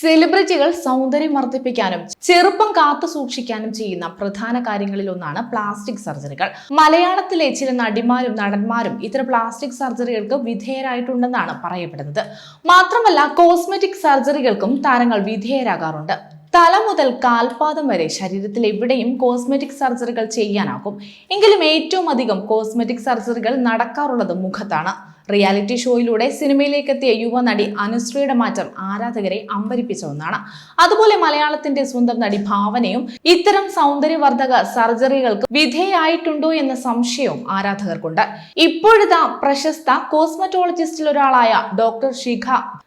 സെലിബ്രിറ്റികൾ സൗന്ദര്യം വർദ്ധിപ്പിക്കാനും ചെറുപ്പം കാത്തു സൂക്ഷിക്കാനും ചെയ്യുന്ന പ്രധാന കാര്യങ്ങളിൽ ഒന്നാണ് പ്ലാസ്റ്റിക് സർജറികൾ. മലയാളത്തിലെ ചില നടിമാരും നടന്മാരും ഇത്തരം പ്ലാസ്റ്റിക് സർജറികൾക്ക് വിധേയരായിട്ടുണ്ടെന്നാണ് പറയപ്പെടുന്നത്. മാത്രമല്ല കോസ്മെറ്റിക് സർജറികൾക്കും താരങ്ങൾ വിധേയരാകാറുണ്ട്. തല മുതൽ കാൽപാദം വരെ ശരീരത്തിൽ എവിടെയും കോസ്മെറ്റിക് സർജറികൾ ചെയ്യാനാകും. എങ്കിലും ഏറ്റവും അധികം കോസ്മെറ്റിക് സർജറികൾ നടക്കാറുള്ളത് മുഖത്താണ്. റിയാലിറ്റി ഷോയിലൂടെ സിനിമയിലേക്ക് എത്തിയ യുവനടി അനുശ്രീയുടെ മാറ്റം ആരാധകരെ അമ്പരിപ്പിച്ച ഒന്നാണ്. അതുപോലെ മലയാളത്തിന്റെ സ്വന്തം നടി ഭാവനയും ഇത്തരം സൗന്ദര്യവർദ്ധക സർജറികൾക്ക് വിധേയായിട്ടുണ്ടോ എന്ന സംശയവും ആരാധകർക്കുണ്ട്. ഇപ്പോഴത്തെ പ്രശസ്ത കോസ്മറ്റോളജിസ്റ്റിൽ ഒരാളായ doctor Shikha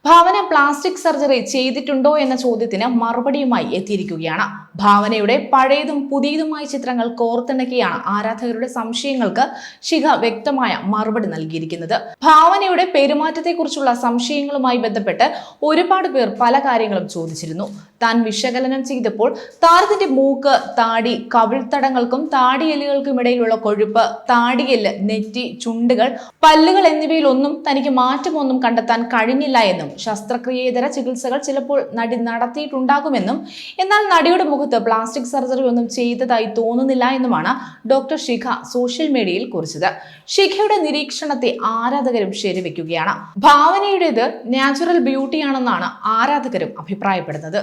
Bhavana plastic surgery ചെയ്തിട്ടുണ്ടോ എന്ന ചോദ്യത്തിന് മറുപടിയുമായി എത്തിയിരിക്കുകയാണ്. ഭാവനയുടെ പഴയതും പുതിയതുമായ ചിത്രങ്ങൾ കോർത്തിണക്കിയാണ് ആരാധകരുടെ സംശയങ്ങൾക്ക് ശിഖ വ്യക്തമായ മറുപടി നൽകിയിരിക്കുന്നത്. ഭാവനയുടെ പെരുമാറ്റത്തെക്കുറിച്ചുള്ള സംശയങ്ങളുമായി ബന്ധപ്പെട്ട് ഒരുപാട് പേർ പല കാര്യങ്ങളും ചോദിച്ചിരുന്നു. താൻ വിശകലനം ചെയ്തപ്പോൾ താരത്തിന്റെ മൂക്ക് താടി കവിൾത്തടങ്ങൾക്കും താടിയെല്ലുകൾക്കും ഇടയിലുള്ള കൊഴുപ്പ് താടിയെല്ല് നെറ്റി ചുണ്ടുകൾ പല്ലുകൾ എന്നിവയിലൊന്നും തനിക്ക് മാറ്റമൊന്നും കണ്ടെത്താൻ കഴിഞ്ഞില്ല എന്നും ശസ്ത്രക്രിയേതര ചികിത്സകൾ ചിലപ്പോൾ നടി നടത്തിയിട്ടുണ്ടാകുമെന്നും എന്നാൽ നടിയുടെ മുഖത്ത് പ്ലാസ്റ്റിക് സർജറി ഒന്നും ചെയ്തതായി തോന്നുന്നില്ല എന്നുമാണ് ഡോക്ടർ ശിഖ സോഷ്യൽ മീഡിയയിൽ കുറിച്ചത്. ശിഖയുടെ നിരീക്ഷണത്തെ ആരാധകരും ശരിവെക്കുകയാണ്. ഭാവനയുടേത് നാച്ചുറൽ ബ്യൂട്ടിയാണെന്നാണ് ആരാധകരും അഭിപ്രായപ്പെടുന്നത്.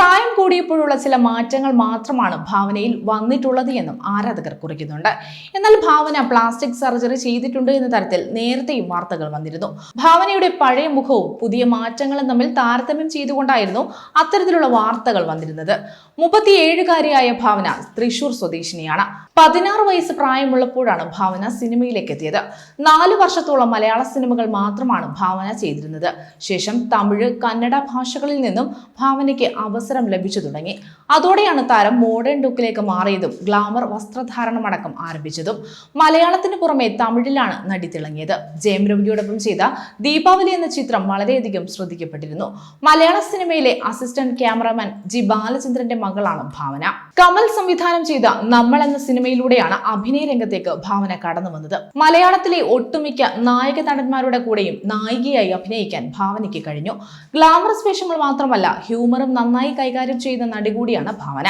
പ്രായം കൂടിയപ്പോഴുള്ള ചില മാറ്റങ്ങൾ മാത്രമാണ് ഭാവനയിൽ വന്നിട്ടുള്ളത് എന്നും ആരാധകർ കുറിക്കുന്നുണ്ട്. എന്നാൽ ഭാവന പ്ലാസ്റ്റിക് സർജറി ചെയ്തിട്ടുണ്ട് എന്ന തരത്തിൽ നേരത്തെയും വാർത്തകൾ വന്നിരുന്നു. ഭാവനയുടെ പഴയ മുഖവും പുതിയ മാറ്റങ്ങളും തമ്മിൽ താരതമ്യം ചെയ്തുകൊണ്ടായിരുന്നു അത്തരത്തിലുള്ള വാർത്തകൾ വന്നിരുന്നത്. മുപ്പത്തിയേഴുകാരിയായ ഭാവന തൃശൂർ സ്വദേശിനിയാണ്. പതിനാറ് വയസ്സ് പ്രായമുള്ളപ്പോഴാണ് ഭാവന സിനിമയിലേക്ക് എത്തിയത് നാല് വർഷത്തോളം മലയാള സിനിമകൾ മാത്രമാണ് ഭാവന ചെയ്തിരുന്നത്. ശേഷം തമിഴ് കന്നഡ ഭാഷകളിൽ നിന്നും ഭാവനയ്ക്ക് അവസരം ലഭിച്ചു തുടങ്ങി. അതോടെയാണ് താരം മോഡേൺ ലുക്കിലേക്ക് മാറിയതും ഗ്ലാമർ വസ്ത്രധാരണമടക്കം ആരംഭിച്ചതും. മലയാളത്തിന് പുറമെ തമിഴിലാണ് നടി തിളങ്ങിയത്. ജയം രവിയോടൊപ്പം ചെയ്ത ദീപാവലി എന്ന ചിത്രം വളരെയധികം ശ്രദ്ധിക്കപ്പെട്ടിരുന്നു. മലയാള സിനിമയിലെ അസിസ്റ്റന്റ് ക്യാമറമാൻ ജി ബാലചന്ദ്രന്റെ മകളാണ് ഭാവന. കമൽ സംവിധാനം ചെയ്ത നമ്മൾ എന്ന സിനിമയിലൂടെയാണ് അഭിനയ രംഗത്തേക്ക് ഭാവന കടന്നു വന്നത്. മലയാളത്തിലെ ഒട്ടുമിക്ക നായക നടന്മാരുടെ കൂടെയും നായികയായി അഭിനയിക്കാൻ ഭാവനയ്ക്ക് കഴിഞ്ഞു. ഗ്ലാമറസ് വേഷങ്ങൾ മാത്രമല്ല ഹ്യൂമറും നന്നായി കൈകാര്യം ചെയ്യുന്ന നടി കൂടിയാണ് ഭാവന.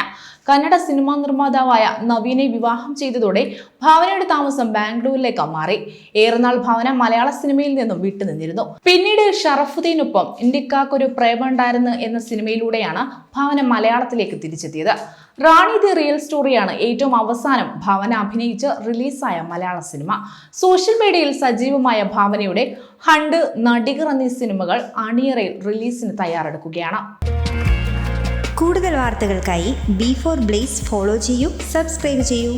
കന്നഡ സിനിമാ നിർമ്മാതാവായ നവീനെ വിവാഹം ചെയ്തതോടെ ഭാവനയുടെ താമസം ബാംഗ്ലൂരിലേക്ക് മാറി. ഏറെനാൾ ഭാവന മലയാള സിനിമയിൽ നിന്നും വിട്ടുനിന്നിരുന്നു. പിന്നീട് ഷറഫുദ്ദീനൊപ്പം ഇന്ത്യക്കാക്കൊരു പ്രേമുണ്ടായിരുന്നു എന്ന സിനിമയിലൂടെയാണ് ഭാവന മലയാളത്തിലേക്ക് തിരിച്ചെത്തിയത്. റാണി ദി റിയൽ സ്റ്റോറിയാണ് ഏറ്റവും അവസാനം ഭാവന അഭിനയിച്ച് റിലീസായ മലയാള സിനിമ. സോഷ്യൽ മീഡിയയിൽ സജീവമായ ഭാവനയുടെ ഹണ്ട് നടികർ എന്നീ സിനിമകൾ അണിയറയിൽ റിലീസിന് തയ്യാറെടുക്കുകയാണ്. കൂടുതൽ വാർത്തകൾക്കായി ബി ഫോർ ബ്ലേസ് ഫോളോ ചെയ്യൂ സബ്സ്ക്രൈബ് ചെയ്യൂ.